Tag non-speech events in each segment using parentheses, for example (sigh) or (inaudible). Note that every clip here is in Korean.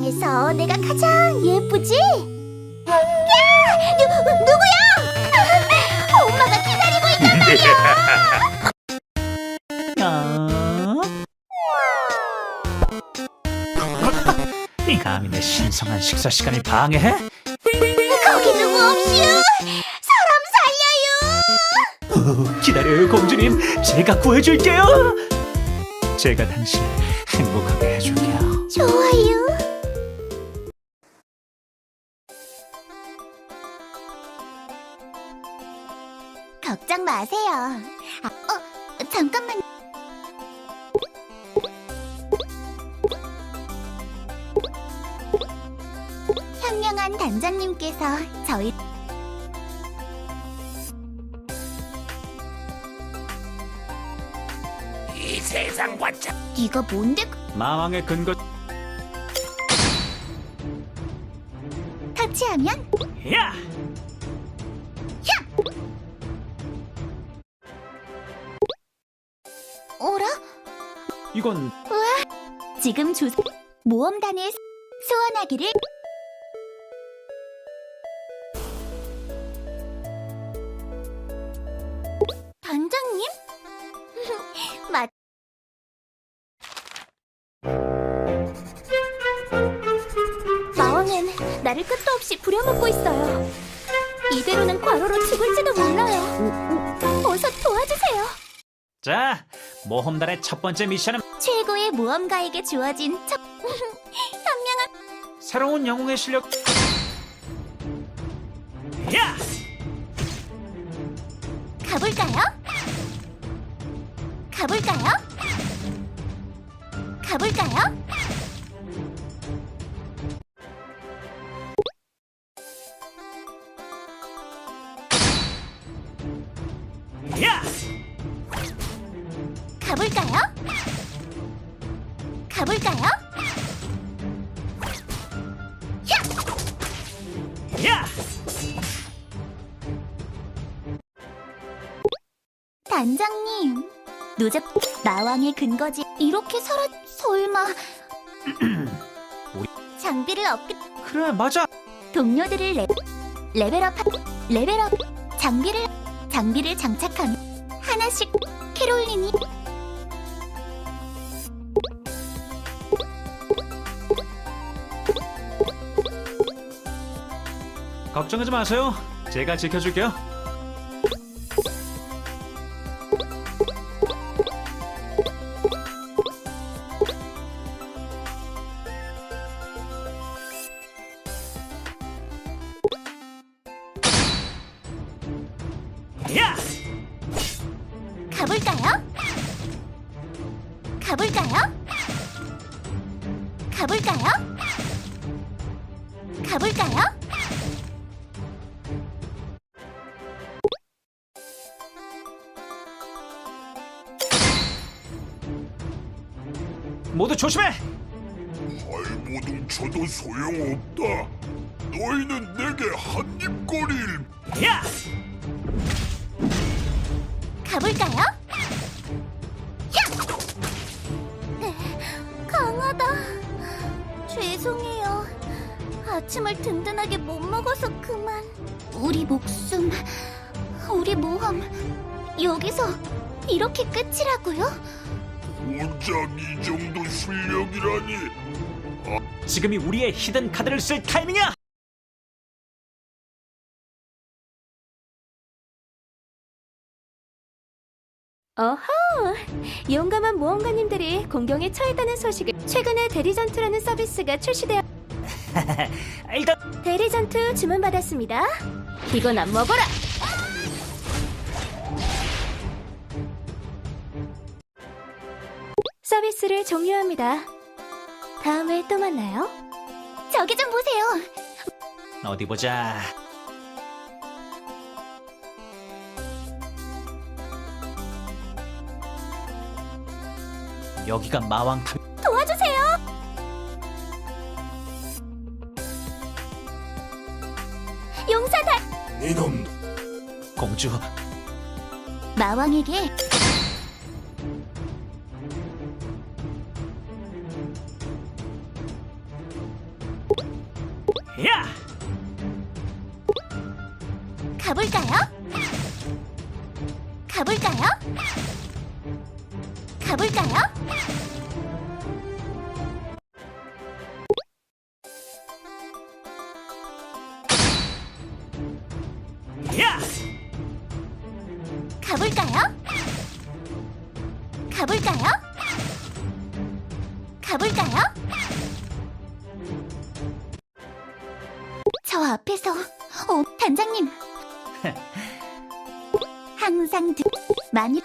세상에서 내가 가장 예쁘지? 야! 누, 누구야? (laughs) 엄마가 기다리고 있단 말이야! 어? (laughs) 감히 내 신성한 식사 시간을 방해해? 거기 누구 없이요? 사람 살려요! (laughs) 기다려요, 공주님. 제가 구해줄게요. 제가 당신을 행복하게 해줄게요. 좋아요. 걱정 마세요. 아, 어, 잠깐만. 현명한 단장님께서 저희 이 세상 관찰. 네가 뭔데 마왕의 근거. 터치하면 야! 이건 지금 조 모험단에 소원하기를 단장님? (laughs) 맞 마왕은 나를 끝도 없이 부려먹고 있어요. 이대로는 과로로 죽을지도 몰라요. 어서 도와주세요. 자 모험단의 첫 번째 미션은 최고의 모험가에게 주어진 첫 (laughs) 현명한 새로운 영웅의 실력. 야! 가볼까요? 가볼까요? 가볼까요? 단장님, 노잡 나왕의 근거지 이렇게 살아 설마 (clears throat) 장비를 업그 그래 맞아. 동료들을 레, 레벨업 레벨업 장비를 장비를 장착하면 하나씩 캐롤린이 걱정하지 마세요. 제가 지켜줄게요. 모두 조심해. 발버둥 쳐도 소용없다. 너희는 내게 한 입거릴 야! 가볼까요? 야! 강하다. 죄송해요. 아침을 든든하게 못 먹어서 그만. 우리 목숨, 우리 모험, 여기서 이렇게 끝이라고요? 고작 이 정도 실력이라니. 지금이 우리의 히든 카드를 쓸 타이밍이야. 어허! 용감한 모험가님들이 공경에 처했다는 소식을 최근에 대리전투라는 서비스가 출시되어 (laughs) 일단 대리전투 주문받았습니다. 이건 안 먹어라! 서비스를 종료합니다. 다음에 또 만나요. 저기 좀 보세요. 어디 보자. 여기가 마왕 탑. 도와주세요. 용사단 이놈 공주 마왕에게 가볼까요? 가볼까요? 가볼까요? 야! 가볼까요? 가볼까요? 가볼까요? 저 앞에서 어, 단장님 (laughs) 항상 듣 많이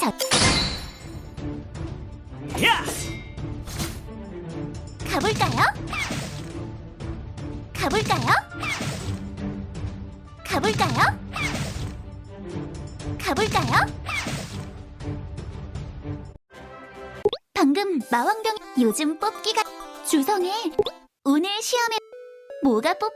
저 야! 가볼까요? 가볼까요? 가볼까요? 가볼까요? 방금 마왕병 요즘 뽑기가 주성에 오늘 시험에 뭐가 뽑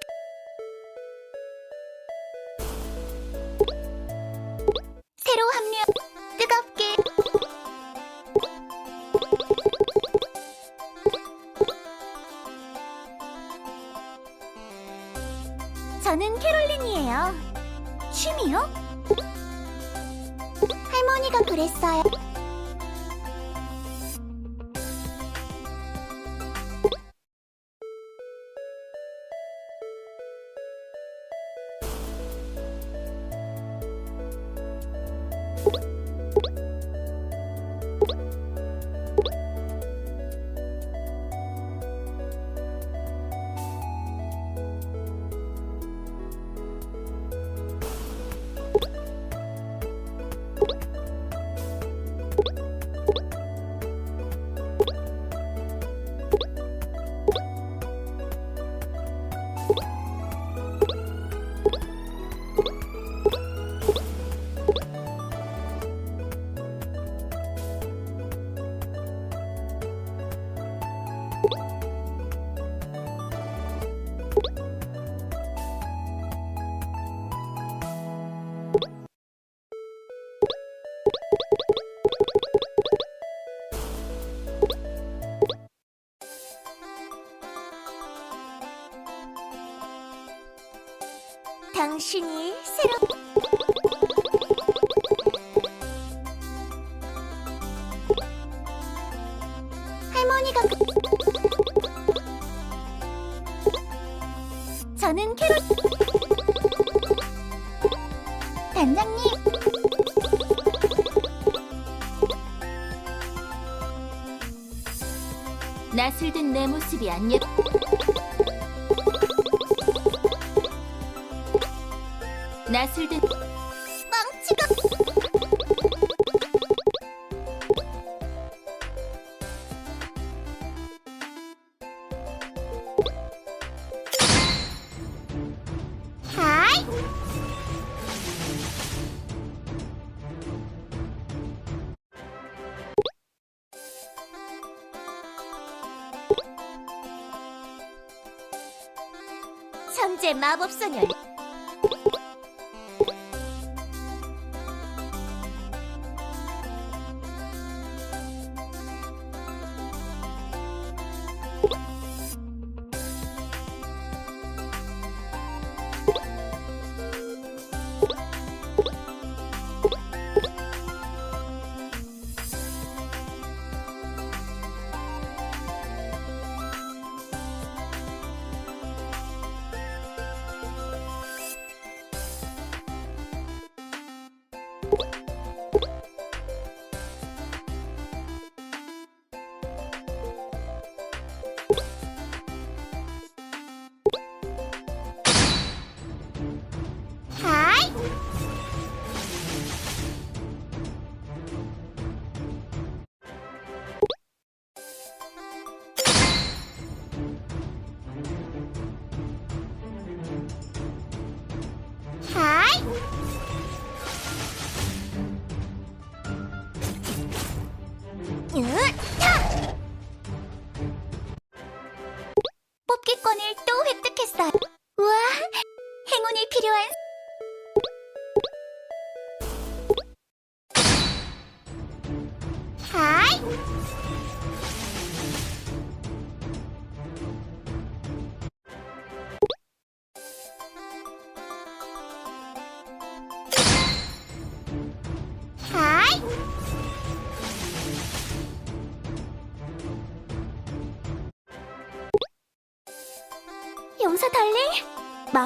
당신이 새로 할머니가 그... 저는 캐롤 단장님 낯을 든 내 모습이 안 예. 멍치가 하이. 천재 마법소녀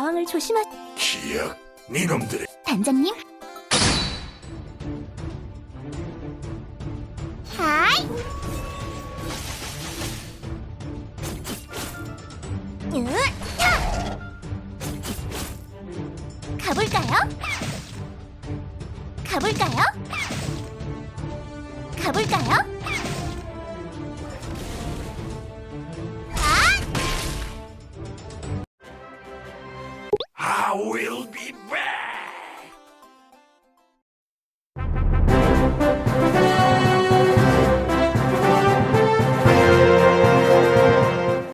마왕을 조심하... 기약, 니놈들의 단장님. 하이. 으타! 가볼까요? 가볼까요? 가볼까요?